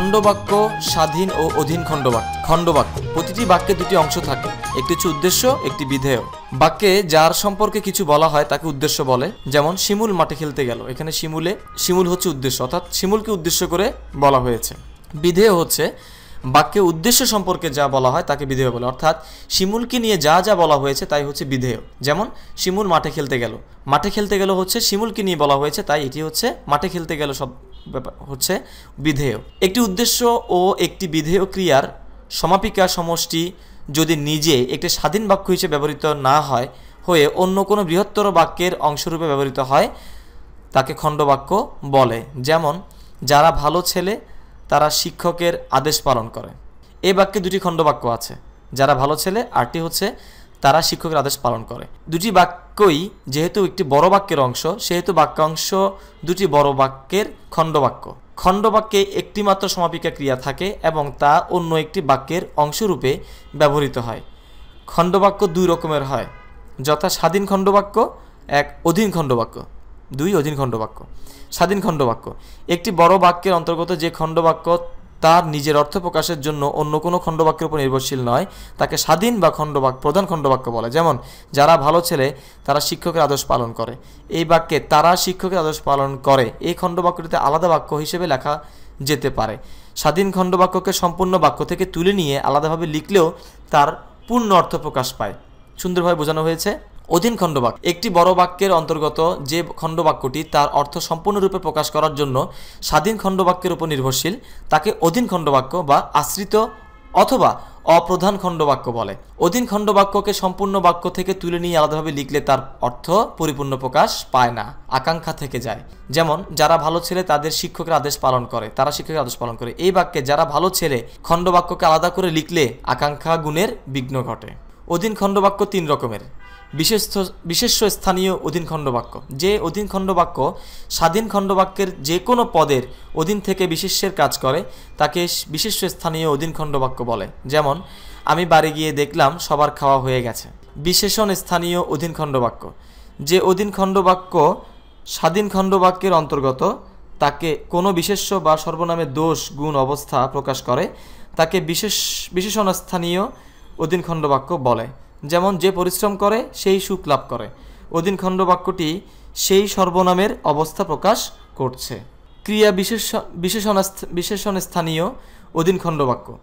খণ্ডবাক্য, স্বাধীন ও অধীন খণ্ডবাক্য খণ্ডবাক্য। প্রতিটি বাক্যে দুটি অংশ থাকে, একটি হচ্ছে উদ্দেশ্য, একটি বিধেয়। বাক্যে যার সম্পর্কে কিছু বলা হয় তাকে উদ্দেশ্য বলে, যেমন শিমুল মাঠে খেলতে গেল, এখানে শিমুলে, শিমুল হচ্ছে উদ্দেশ্য, অর্থাৎ শিমুলকে উদ্দেশ্য করে বলা হয়েছে। বিধেয় হচ্ছে বাক্যে উদ্দেশ্য সম্পর্কে যা বলা হয় তাকে বিধেয় বলে, অর্থাৎ শিমুলকে নিয়ে যা যা বলা হয়েছে তাই হচ্ছে বিধেয়। যেমন শিমুল মাঠে খেলতে গেল, মাঠে খেলতে গেল হচ্ছে শিমুলকে নিয়ে বলা হয়েছে তাই এটি হচ্ছে মাঠে খেলতে গেল সব হচ্ছে বিধেয়। একটি উদ্দেশ্য ও একটি বিধেয় ক্রিয়ার সমাপিকা সমষ্টি যদি নিজে একটি স্বাধীন বাক্য হিসেবে ব্যবহৃত না হয়, হয়ে অন্য কোনো বৃহত্তর বাক্যের অংশরূপে ব্যবহৃত হয়, তাকে খণ্ডবাক্য বলে। যেমন, যারা ভালো ছেলে, তারা শিক্ষকের আদেশ পালন করে। এই বাক্যে দুটি খণ্ডবাক্য আছে। যারা ভালো ছেলে, আরটি হচ্ছে, তারা শিক্ষকের আদেশ পালন করে। দুটি বাক্যই যেহেতু একটি বড় বাক্যের অংশ, সেহেতু বাক্যাংশ দুটি বড় বাক্যের খণ্ডবাক্য। খণ্ডবাক্যে একটিমাত্র সমাপিকা ক্রিয়া থাকে এবং তা অন্য একটি বাক্যের অংশরূপে ব্যবহৃত হয়। খণ্ডবাক্য দুই রকমের হয়। যথা স্বাধীন খণ্ডবাক্য, এক অধীন খণ্ডবাক্য। দুই অধীন খণ্ডবাক্য। স্বাধীন খণ্ডবাক্য। একটি বড় বাক্যের অন্তর্গত যে খণ্ডবাক্য তার নিজের অর্থ প্রকাশের জন্য অন্য কোনো খণ্ডবাক্যের উপর নির্ভরশীল নয়, তাকে স্বাধীন বা খণ্ডবাক্য, প্রধান খণ্ডবাক্য বলে। যেমন, যারা ভালো ছেলে, তারা শিক্ষকের আদর্শ পালন করে। এই বাক্যে তারা শিক্ষকের আদর্শ পালন করে, এই খণ্ডবাক্যটিতে আলাদা বাক্য হিসেবে লেখা যেতে পারে। স্বাধীন খণ্ডবাক্যকে সম্পূর্ণ বাক্য থেকে তুলে নিয়ে আলাদাভাবে লিখলেও তার পূর্ণ অর্থ প্রকাশ পায়। সুন্দরভাবে বোঝানো হয়েছে। অধীন খণ্ডবাক একটি বড় বাক্যের অন্তর্গত যে খণ্ডবাক্যটি তার অর্থ সম্পূর্ণরূপে প্রকাশ করার জন্য স্বাধীন খণ্ডবাক্যের উপর নির্ভরশীল, তাকে অধীন খণ্ডবাক্য বা আশ্রিত অথবা অপ্রধান খণ্ডবাক্য বলে। অধীন খণ্ডবাক্যকে সম্পূর্ণ বাক্য থেকে তুলে নিয়ে আলাদাভাবে লিখলে তার অর্থ পরিপূর্ণ প্রকাশ পায় না, আকাঙ্ক্ষা থেকে যায়। যেমন, যারা ভালো ছেলে তাদের শিক্ষকের আদেশ পালন করে, তারা শিক্ষকের আদেশ পালন করে। এই বাক্যে যারা ভালো ছেলে খণ্ডবাক্যকে আলাদা করে লিখলে আকাঙ্ক্ষা গুণের বিঘ্ন ঘটে। অধীন খণ্ডবাক্য তিন রকমের। বিশেষ বিশেষ্য স্থানীয় অধীন খণ্ডবাক্য যে অধীন খণ্ডবাক্য স্বাধীন খণ্ডবাক্যের যে কোনো পদের অধীন থেকে বিশেষ্যের কাজ করে, তাকে বিশেষ্য স্থানীয় অধীন খণ্ডবাক্য বলে। যেমন, আমি বাড়ি গিয়ে দেখলাম সবার খাওয়া হয়ে গেছে। বিশেষণ স্থানীয় অধীন খণ্ডবাক্য যে অধীন খণ্ডবাক্য স্বাধীন খণ্ডবাক্যের অন্তর্গত, তাকে কোনো বিশেষ্য বা সর্বনামে দোষ, গুণ, অবস্থা প্রকাশ করে, তাকে বিশেষ, বিশেষণ স্থানীয় অধীন খণ্ডবাক্য বলে। যেমন, যে পরিশ্রম করে, সেই সুখ লাভ করে। অধীন খণ্ডবাক্যটি সেই সর্বনামের অবস্থা প্রকাশ করছে। ক্রিয়া বিশেষ বিশেষণ বিশেষণ স্থানীয় অধীন খণ্ডবাক্য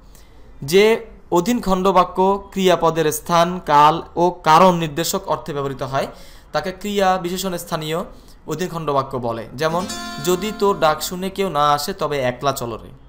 যে অধীন খণ্ডবাক্য ক্রিয়াপদের স্থান, কাল ও কারণ নির্দেশক অর্থে ব্যবহৃত হয়, তাকে ক্রিয়া বিশেষণ স্থানীয় অধীন খণ্ডবাক্য বলে। যেমন, যদি তোর ডাক শুনে কেউ না আসে, তবে একলা চলরে